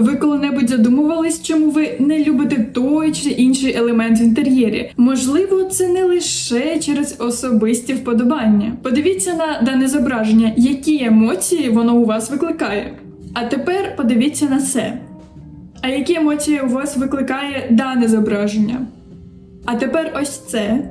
Ви коли-небудь задумувались, чому ви не любите той чи інший елемент в інтер'єрі? Можливо, це не лише через особисті вподобання. Подивіться на дане зображення, які емоції воно у вас викликає. А тепер подивіться на це. А які емоції у вас викликає дане зображення? А тепер ось це.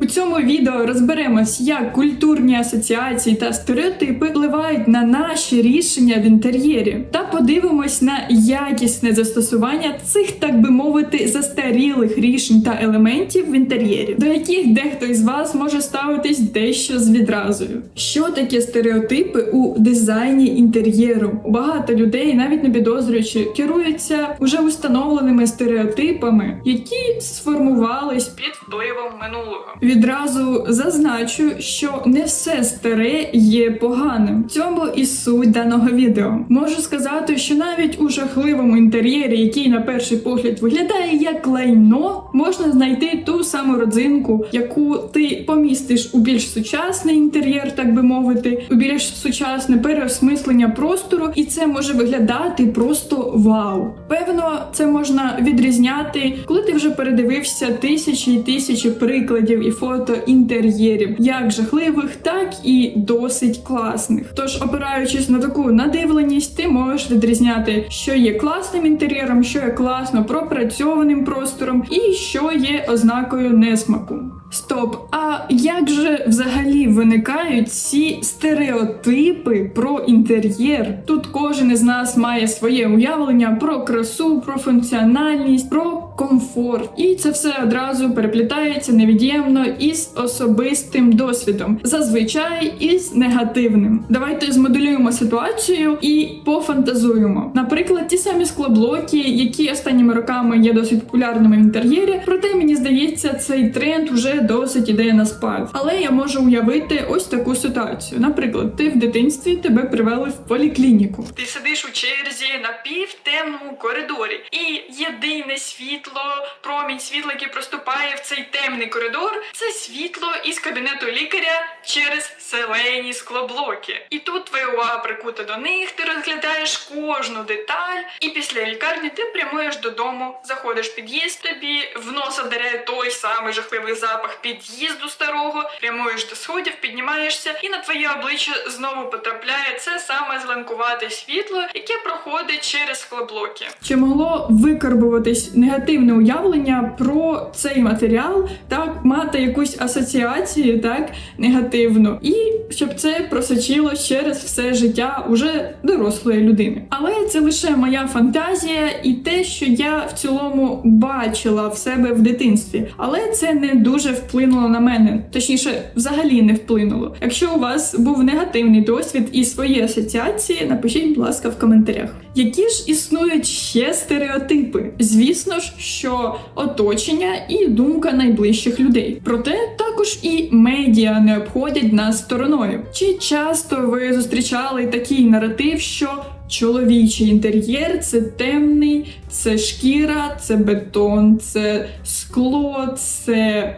У цьому відео розберемось, як культурні асоціації та стереотипи впливають на наші рішення в інтер'єрі, та подивимось на якісне застосування цих, так би мовити, застарілих рішень та елементів в інтер'єрі, до яких дехто із вас може ставитись дещо з відразою. Що таке стереотипи у дизайні інтер'єру? Багато людей, навіть не підозрюючи, керуються уже установленими стереотипами, які сформувались під впливом минулого. Відразу зазначу, що не все старе є поганим. В цьому і суть даного відео. Можу сказати, що навіть у жахливому інтер'єрі, який на перший погляд виглядає як лайно, можна знайти ту саму родзинку, яку ти помістиш у більш сучасний інтер'єр, так би мовити, у більш сучасне переосмислення простору, і це може виглядати просто вау. Певно, це можна відрізняти, коли ти вже передивився тисячі і тисячі прикладів і фото інтер'єрів, як жахливих, так і досить класних. Тож, опираючись на таку надивленість, ти можеш відрізняти, що є класним інтер'єром, що є класно пропрацьованим простором, і що є ознакою несмаку. Стоп, а як же взагалі виникають ці стереотипи про інтер'єр? Тут кожен із нас має своє уявлення про красу, про функціональність, про комфорт, і це все одразу переплітається невід'ємно із особистим досвідом, зазвичай із негативним. Давайте змоделюємо ситуацію і пофантазуємо. Наприклад, ті самі склоблоки, які останніми роками є досить популярними в інтер'єрі, проте мені здається, цей тренд уже досить іде на спад. Але я можу уявити ось таку ситуацію. Наприклад, ти в дитинстві тебе привели в поліклініку. Ти сидиш у черзі на півтемному коридорі, і єдине світло, промінь світла, який проступає в цей темний коридор, це світло із кабінету лікаря через селені склоблоки. І тут твоя увага прикута до них, ти розглядаєш кожну деталь, і після лікарні ти прямуєш додому, заходиш під'їзд, тобі в носа вдаряє той самий жахливий запах під'їзду старого, прямуєш до сходів, піднімаєшся, і на твоє обличчя знову потрапляє це саме зеленкувате світло, яке проходить через склоблоки. Чи могло викарбуватись негативне уявлення про цей матеріал, так мати якусь асоціацію, так негативну, і щоб це просочило через все життя уже дорослої людини. Але це лише моя фантазія і те, що я в цілому бачила в себе в дитинстві, але це не дуже вплинуло на мене, точніше, взагалі не вплинуло. Якщо у вас був негативний досвід і свої асоціації, напишіть, будь ласка, в коментарях. Які ж існують ще стереотипи? Звісно ж, що оточення і думка найближчих людей. Проте також і медіа не обходять нас стороною. Чи часто ви зустрічали такий наратив, що Чоловічий інтер'єр це темний, це шкіра, це бетон, це скло, це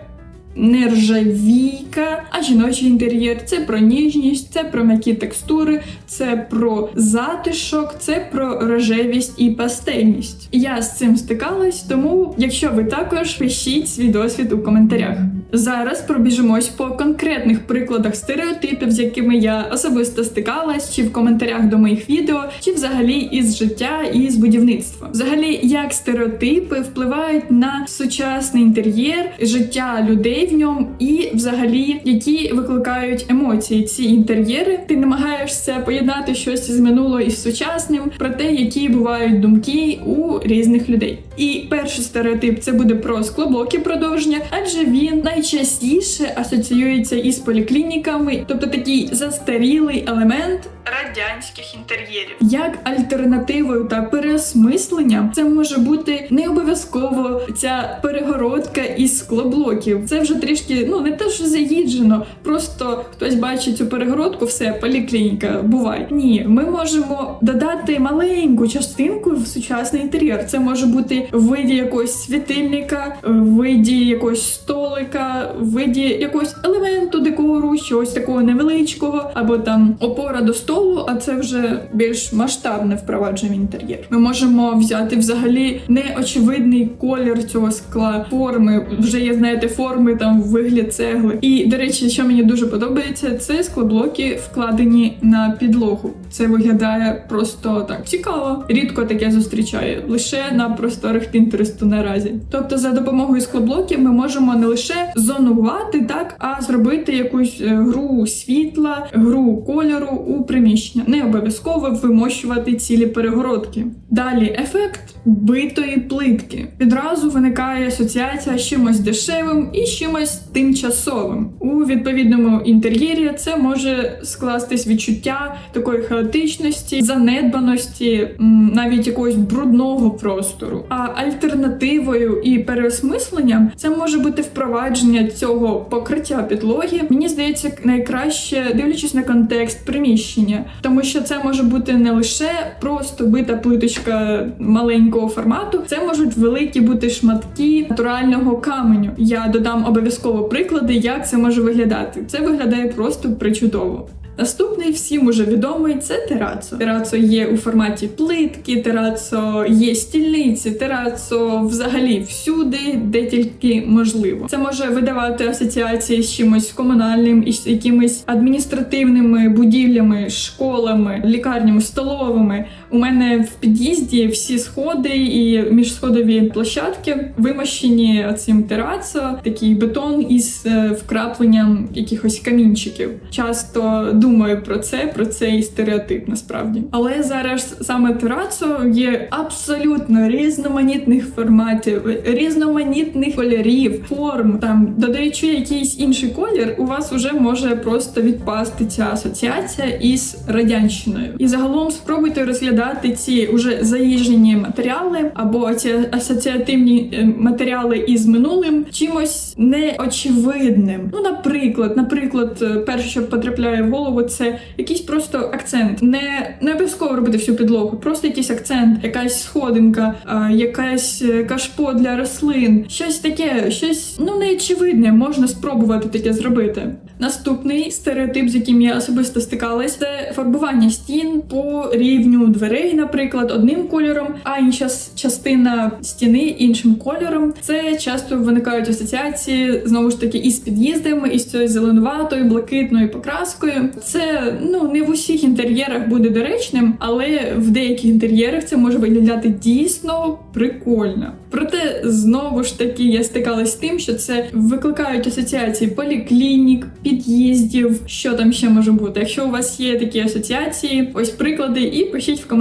нержавійка, а жіночий інтер'єр це про ніжність, це про м'які текстури, це про затишок, це про рожевість і пастельність. Я з цим стикалась, тому якщо ви також пишіть свій досвід у коментарях. Зараз пробіжимось по конкретних прикладах стереотипів, з якими я особисто стикалась, чи в коментарях до моїх відео, чи взагалі із життя і з будівництва. Взагалі, як стереотипи впливають на сучасний інтер'єр, життя людей в ньому, і взагалі які викликають емоції ці інтер'єри. Ти намагаєшся поєднати щось з минулого із сучасним, про те, які бувають думки у різних людей. І перший стереотип це буде про склоблоки продовження, адже він найчастіше асоціюється із поліклініками, тобто такий застарілий елемент радянських інтер'єрів. Як альтернативою та переосмислення це може бути не обов'язково ця перегородка із склоблоків. Це вже трішки, ну не те, що заїджено, просто хтось бачить цю перегородку, все, поліклініка, бувай. Ні, ми можемо додати маленьку частинку в сучасний інтер'єр. Це може бути в виді якогось світильника, в виді якогось столика, в виді якогось елементу декору, чогось такого невеличкого, або там опора до столу, а це вже більш масштабне впровадження в інтер'єр. Ми можемо взяти взагалі неочевидний колір цього скла, форми. Вже є, знаєте, форми там вигляд цегли. І до речі, що мені дуже подобається, це склоблоки вкладені на підлогу. Це виглядає просто так цікаво. Рідко таке зустрічаю лише на просторах Пінтересту наразі. Тобто, за допомогою склоблоків ми можемо не лише зонувати так, а зробити якусь е, гру світла, гру кольору у приміщення. Не обов'язково вимощувати цілі перегородки. Далі ефект битої плитки. Відразу виникає асоціація з чимось дешевим і з чимось тимчасовим. У відповідному інтер'єрі це може скластись відчуття такої хаотичності, занедбаності, навіть якогось брудного простору. А альтернативою і переосмисленням це може бути впровадження цього покриття підлоги. Мені здається, найкраще дивлячись на контекст приміщення, тому що це може бути не лише просто бита плиточка маленького формату, це можуть великі бути шматки натурального каменю. Я додам обов'язково приклади, як це може виглядати. Це виглядає просто причудово. Наступний всім уже відомий це терацо. Терацо є у форматі плитки, терацо є стільниці, терацо взагалі всюди, де тільки можливо. Це може видавати асоціації з чимось комунальним і з якимись адміністративними будівлями, школами, лікарнями, столовими. У мене в під'їзді всі сходи і міжсходові площадки вимощені цим терацо, такий бетон із е, вкрапленням якихось камінчиків. Часто думаю про це, про цей стереотип насправді. Але зараз саме терацо є абсолютно різноманітних форматів, різноманітних кольорів, форм. Там додаючи якийсь інший колір, у вас вже може просто відпасти ця асоціація із радянщиною. І загалом спробуйте розглядати ці уже заїжджені матеріали або ці асоціативні е, матеріали із минулим чимось неочевидним. Ну, наприклад, наприклад, е, перше, що потрапляє в голову, це якийсь просто акцент. Не, не обов'язково робити всю підлогу, просто якийсь акцент, якась сходинка, якась е, кашпо для рослин, щось таке, щось ну неочевидне, можна спробувати таке зробити. Наступний стереотип, з яким я особисто стикалась, це фарбування стін по рівню дверей, наприклад, одним кольором, а інша частина стіни іншим кольором. Це часто виникають асоціації знову ж таки із під'їздами, із цією зеленуватою, блакитною покраскою. Це ну не в усіх інтер'єрах буде доречним, але в деяких інтер'єрах це може виглядати дійсно прикольно. Проте знову ж таки я стикалась з тим, що це викликають асоціації поліклінік, під'їздів. Що там ще може бути? Якщо у вас є такі асоціації, ось приклади, і пишіть в коментарях,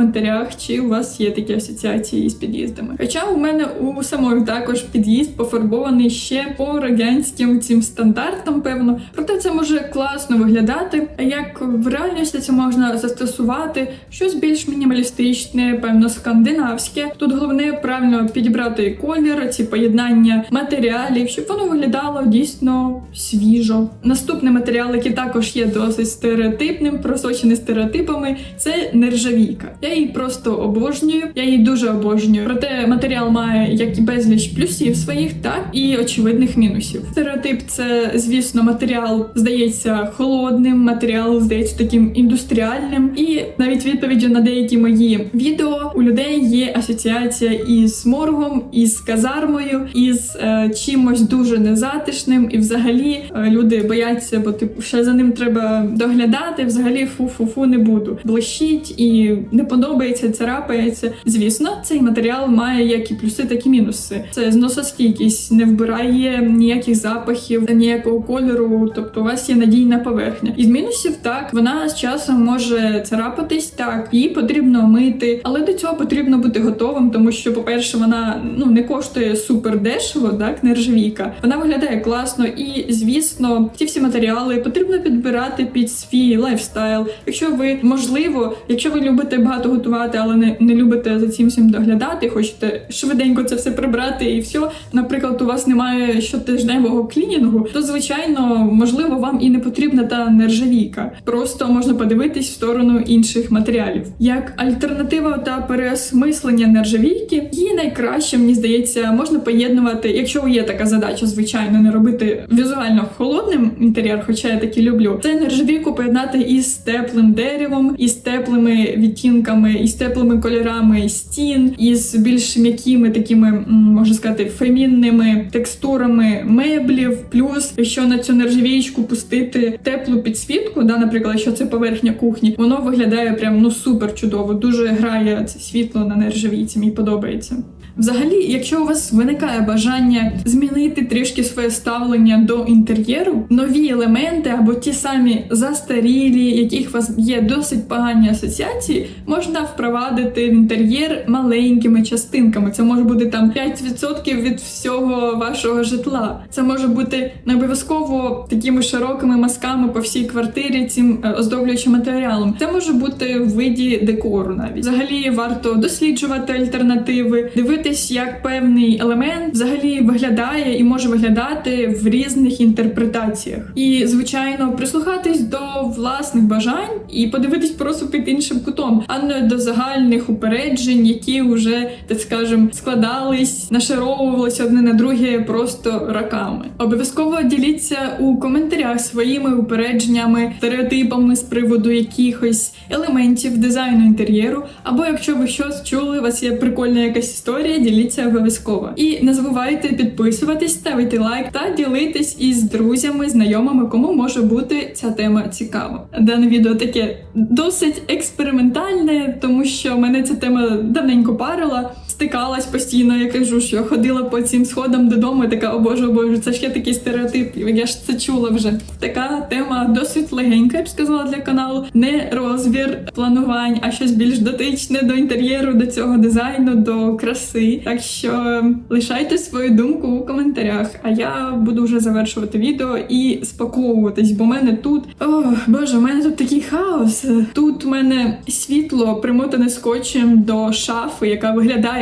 чи у вас є такі асоціації із під'їздами. Хоча у мене у самої також під'їзд пофарбований ще по радянським цим стандартам, певно. Проте це може класно виглядати. А як в реальності це можна застосувати щось більш мінімалістичне, певно, скандинавське. Тут головне правильно підібрати колір, ці поєднання матеріалів, щоб воно виглядало дійсно свіжо. Наступний матеріал, який також є досить стереотипним, просочений стереотипами, це нержавійка. Я її просто обожнюю, я її дуже обожнюю. Проте матеріал має як і безліч плюсів своїх, так і очевидних мінусів. Стереотип це, звісно, матеріал здається холодним, матеріал здається таким індустріальним. І навіть відповіддю на деякі мої відео у людей є асоціація із моргом, із казармою, із е, чимось дуже незатишним, і взагалі е, люди бояться, бо типу ще за ним треба доглядати. Взагалі фу-фу-фу не буду. Блищить і не подобається, царапається. Звісно, цей матеріал має як і плюси, так і мінуси. Це зносостійкість, не вбирає ніяких запахів, ніякого кольору. Тобто, у вас є надійна поверхня. Із мінусів так вона з часом може царапатись, так її потрібно мити, але до цього потрібно бути готовим, тому що, по-перше, вона ну не коштує супер дешево, так нержавійка. Вона виглядає класно, і звісно, ці всі матеріали потрібно підбирати під свій лайфстайл. Якщо ви можливо, якщо ви любите багато багато готувати, але не, не любите за цим всім доглядати, хочете швиденько це все прибрати і все. Наприклад, у вас немає щотижневого клінінгу, то звичайно, можливо, вам і не потрібна та нержавійка. Просто можна подивитись в сторону інших матеріалів. Як альтернатива та переосмислення нержавійки, її найкраще, мені здається, можна поєднувати, якщо є така задача, звичайно, не робити візуально холодним інтер'єр, хоча я таки люблю. Це нержавійку поєднати із теплим деревом, із теплими відтінками, із теплими кольорами стін, із більш м'якими такими, можна сказати, фемінними текстурами меблів. Плюс, якщо на цю нержавіючку пустити теплу підсвітку, да, наприклад, якщо це поверхня кухні, воно виглядає прям ну супер чудово. Дуже грає це світло на нержавійці, мені подобається. Взагалі, якщо у вас виникає бажання змінити трішки своє ставлення до інтер'єру, нові елементи або ті самі застарілі, яких у вас є досить погані асоціації, можна впровадити в інтер'єр маленькими частинками. Це може бути там 5% від всього вашого житла. Це може бути не обов'язково такими широкими мазками по всій квартирі, цим е, оздоблюючим матеріалом. Це може бути в виді декору навіть. Взагалі варто досліджувати альтернативи, дивитись, як певний елемент взагалі виглядає і може виглядати в різних інтерпретаціях. І, звичайно, прислухатись до власних бажань і подивитись просто під іншим кутом, а не до загальних упереджень, які вже, так скажем, складались, нашаровувалися одне на друге просто роками. Обов'язково діліться у коментарях своїми упередженнями, стереотипами з приводу якихось елементів дизайну інтер'єру. Або якщо ви щось чули, у вас є прикольна якась історія, діліться обов'язково. І не забувайте підписуватись, ставити лайк та ділитись із друзями, знайомими, кому може бути ця тема цікава. Дане відео таке досить експериментальне, тому що мене ця тема давненько парила. Стикалась постійно, я кажу, що ходила по цим сходам додому, і така, о боже, о боже, це ж є такий стереотип. Я ж це чула вже. Така тема досить легенька, я б сказала для каналу. Не розбір планувань, а щось більш дотичне до інтер'єру, до цього дизайну, до краси. Так що лишайте свою думку у коментарях. А я буду вже завершувати відео і спаковуватись, бо в мене тут. О, боже, у мене тут такий хаос. Тут у мене світло примотане скотчем до шафи, яка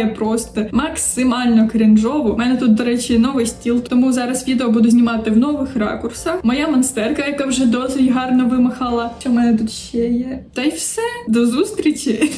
виглядає просто максимально крінжово. У мене тут, до речі, новий стіл, тому зараз відео буду знімати в нових ракурсах. Моя монстерка, яка вже досить гарно вимахала. Що в мене тут ще є? Та й все. До зустрічі!